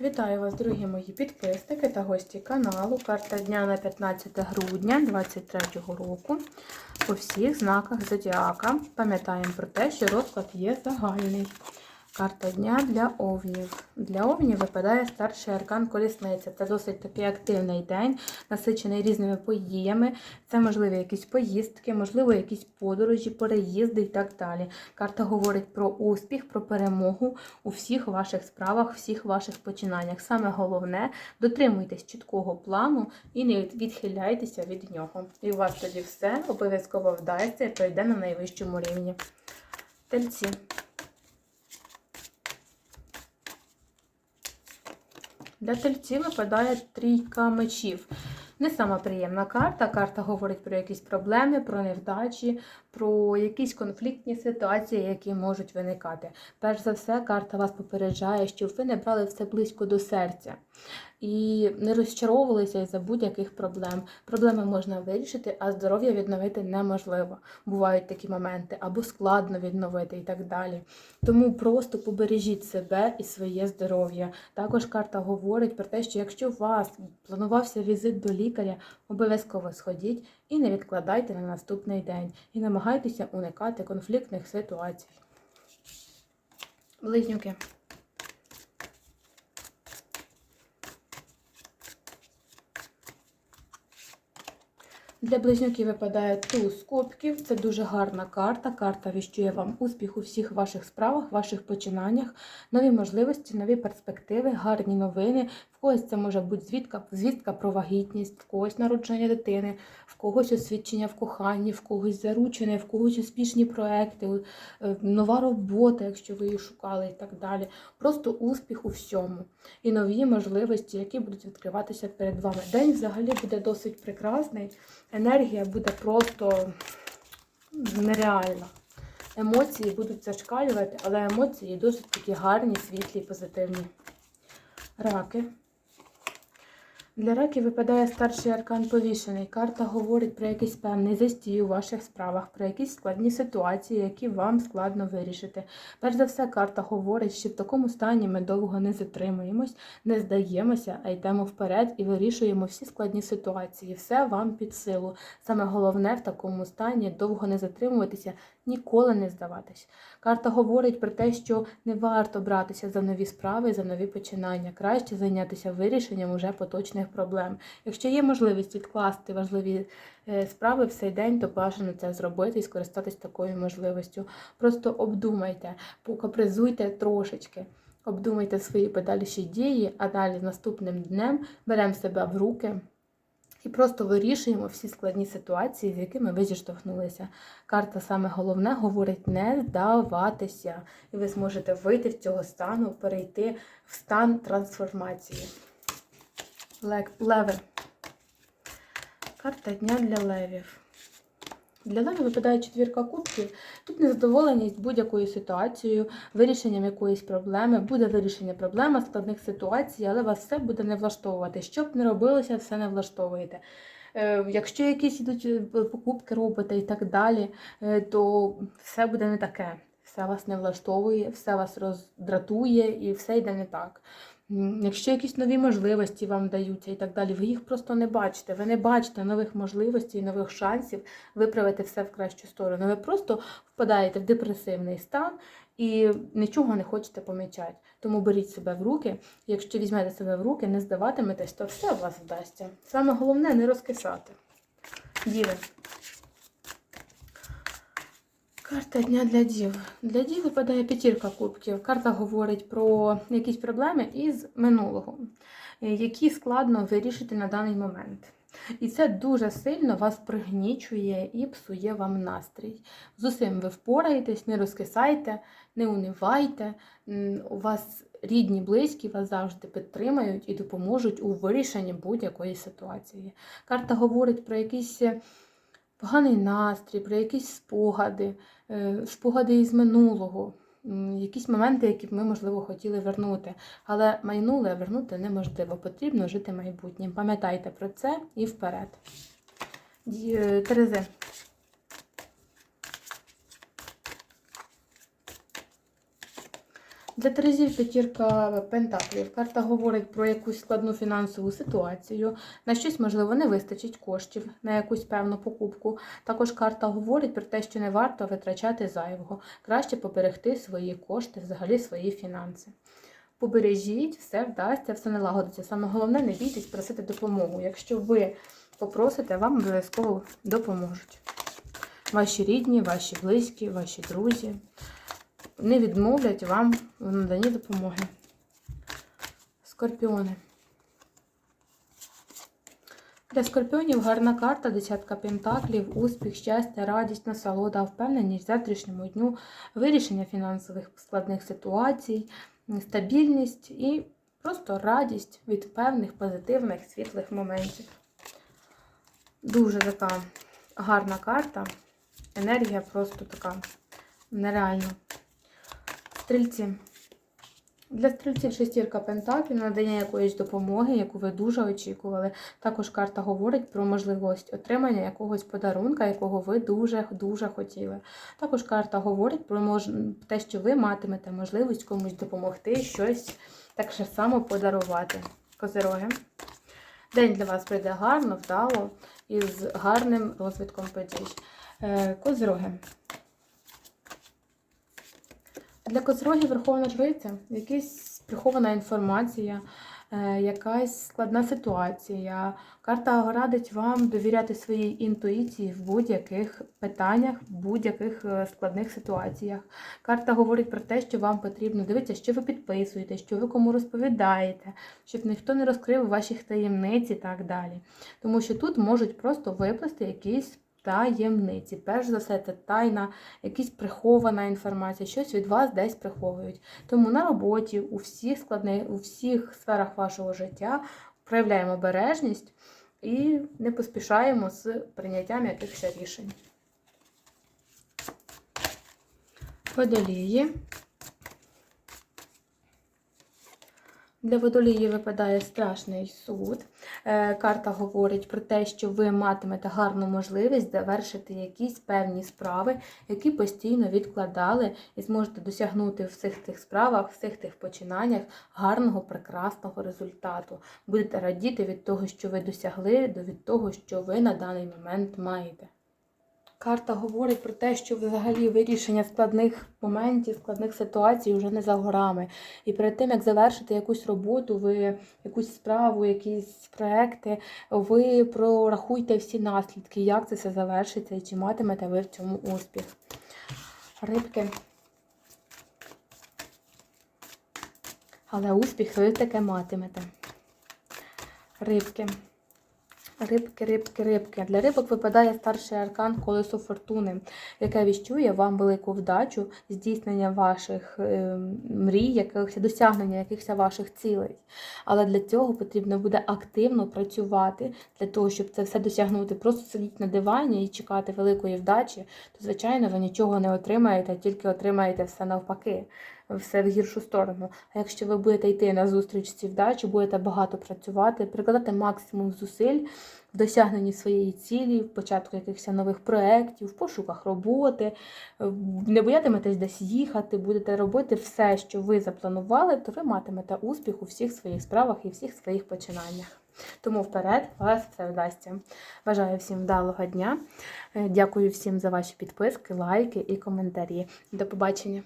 Вітаю вас, дорогі мої підписники та гості каналу. Карта дня на 15 грудня 2023 року. По всіх знаках зодіака. Пам'ятаємо про те, що розклад є загальний. Карта дня для овнів. Для овнів випадає старший аркан колісниця. Це досить такий активний день, насичений різними подіями. Це можливі якісь поїздки, можливо, якісь подорожі, переїзди і так далі. Карта говорить про успіх, про перемогу у всіх ваших справах, всіх ваших починаннях. Саме головне, дотримуйтесь чіткого плану і не відхиляйтеся від нього. І у вас тоді все обов'язково вдасться і пройде на найвищому рівні. Тельці. Для тельців випадає трійка мечів. Не сама приємна карта. Карта говорить про якісь проблеми, про невдачі, про якісь конфліктні ситуації, які можуть виникати. Перш за все, карта вас попереджає, щоб ви не брали все близько до серця і не розчаровувалися із-за будь-яких проблем. Проблеми можна вирішити, а здоров'я відновити неможливо. Бувають такі моменти, або складно відновити і так далі. Тому просто побережіть себе і своє здоров'я. Також карта говорить про те, що якщо у вас планувався візит до лікаря, обов'язково сходіть і не відкладайте на наступний день. І намагайтеся уникати конфліктних ситуацій. Близнюки. Для близнюків випадає туз кубків. Це дуже гарна карта. Карта віщує вам успіх у всіх ваших справах, ваших починаннях, нові можливості, нові перспективи, гарні новини. В когось це може бути звідка, звістка про вагітність, в когось народження дитини, в когось освідчення в коханні, в когось заручене, в когось успішні проекти, е, нова робота, якщо ви її шукали, і так далі. Просто успіх у всьому. І нові можливості, які будуть відкриватися перед вами. День взагалі буде досить прекрасний. Енергія буде просто нереальна. Емоції будуть зашкалювати, але емоції досить такі гарні, світлі, позитивні. Раки. Для раків випадає старший аркан повішений. Карта говорить про якийсь певний застій у ваших справах, про якісь складні ситуації, які вам складно вирішити. Перш за все, карта говорить, що в такому стані ми довго не затримуємось, не здаємося, а йдемо вперед і вирішуємо всі складні ситуації. Все вам під силу. Саме головне в такому стані довго не затримуватися, ніколи не здаватись. Карта говорить про те, що не варто братися за нові справи, за нові починання. Краще зайнятися вирішенням уже поточних проблем. Якщо є можливість відкласти важливі е, справи в цей день, то бажано це зробити і скористатись такою можливістю. Просто обдумайте, покапризуйте трошечки. Обдумайте свої подальші дії, а далі наступним днем беремо себе в руки. І просто вирішуємо всі складні ситуації, з якими ви зіштовхнулися. Карта саме головне говорить не здаватися. І ви зможете вийти з цього стану, перейти в стан трансформації. Леви. Карта дня для левів. Для левів випадає четвірка кубків. Тут незадоволеність будь-якою ситуацією, вирішенням якоїсь проблеми. Буде вирішення проблеми, складних ситуацій, але вас все буде не влаштовувати. Що б не робилося, все не влаштовуєте. Е, Якщо якісь ідуть е, покупки робите і так далі, е, то все буде не таке. Все вас не влаштовує, все вас роздратує і все йде не так. Якщо якісь нові можливості вам даються і так далі, ви їх просто не бачите. Ви не бачите нових можливостей, нових шансів виправити все в кращу сторону. Ви просто впадаєте в депресивний стан і нічого не хочете помічати. Тому беріть себе в руки. Якщо візьмете себе в руки, не здаватиметесь, то все у вас вдасться. Саме головне не розкисати. Діви. Карта дня для дів. Для дів випадає п'ятірка кубків. Карта говорить про якісь проблеми із минулого, е, які складно вирішити на даний момент. І це дуже сильно вас пригнічує і псує вам настрій. З усім ви впораєтесь, не розкисайте, не унивайте. У вас рідні, близькі вас завжди підтримають і допоможуть у вирішенні будь-якої ситуації. Карта говорить про якісь е, поганий настрій, про якісь спогади, е, спогади із минулого, якісь моменти, які б ми, можливо, хотіли вернути. Але майнуле вернути неможливо. Потрібно жити майбутнім. Пам'ятайте про це і вперед. Е, Терези. Для Терезів п'ятірка пентаклів. Карта говорить про якусь складну фінансову ситуацію. На щось, можливо, не вистачить коштів на якусь певну покупку. Також карта говорить про те, що не варто витрачати зайвого. Краще поберегти свої кошти, взагалі свої фінанси. Побережіть, все вдасться, все налагодиться. Саме головне, не бійтесь просити допомогу. Якщо ви попросите, вам обов'язково допоможуть. Ваші рідні, ваші близькі, ваші друзі не відмовлять вам в наданні допомоги. Скорпіони. Для скорпіонів гарна карта, десятка пентаклів, успіх, щастя, радість, насолода, впевненість в завтрашньому дню, вирішення фінансових складних ситуацій, стабільність і просто радість від певних позитивних світлих моментів. Дуже така гарна карта. Енергія просто така нереальна. Стрільці. Для стрільців шестірка пентаклів надання якоїсь допомоги, яку ви дуже очікували. Також карта говорить про можливість отримання якогось подарунка, якого ви дуже-дуже хотіли. Також карта говорить про те, що ви матимете можливість комусь допомогти, щось так само подарувати. Козироги. День для вас прийде гарно, вдало і з гарним розвитком подій. Е, Козироги. Для козрогів Верховна Жриця якась прихована інформація, е, якась складна ситуація. Карта радить вам довіряти своїй інтуїції в будь-яких питаннях, в будь-яких е, складних ситуаціях. Карта говорить про те, що вам потрібно дивитися, що ви підписуєте, що ви кому розповідаєте, щоб ніхто не розкрив ваших таємниць і так далі. Тому що тут можуть просто виплести якісь таємниці. Перш за все, це тайна, якась прихована інформація, щось від вас десь приховують. Тому на роботі, у всіх складних, у всіх сферах вашого життя проявляємо обережність і не поспішаємо з прийняттям якихось рішень. Водолії. Для водолії випадає страшний суд. Е, Карта говорить про те, що ви матимете гарну можливість завершити якісь певні справи, які постійно відкладали, і зможете досягнути в всіх тих справах, всіх тих починаннях гарного, прекрасного результату. Будете радіти від того, що ви досягли, до від того, що ви на даний момент маєте. Карта говорить про те, що взагалі вирішення складних моментів, складних ситуацій вже не за горами. І перед тим, як завершити якусь роботу, ви якусь справу, якісь проекти, ви прорахуйте всі наслідки, як це все завершиться і чи матимете ви в цьому успіх. Рибки. Але успіх ви таке матимете. Рибки. Рибки, рибки, рибки. Для рибок випадає старший аркан колесо фортуни, яке віщує вам велику вдачу, здійснення ваших е, мрій, якихось досягнення якихось ваших цілей. Але для цього потрібно буде активно працювати для того, щоб це все досягнути. Просто сидіти на дивані і чекати великої вдачі, то звичайно ви нічого не отримаєте, тільки отримаєте все навпаки все в гіршу сторону. А якщо ви будете йти на зустріч цій вдачі, будете багато працювати, прикладати максимум зусиль в досягненні своєї цілі, в початку якихось нових проєктів, в пошуках роботи, не боятиметесь десь їхати, будете робити все, що ви запланували, то ви матимете успіх у всіх своїх справах і всіх своїх починаннях. Тому вперед вас все вдасться. Бажаю всім вдалого дня. Дякую всім за ваші підписки, лайки і коментарі. До побачення!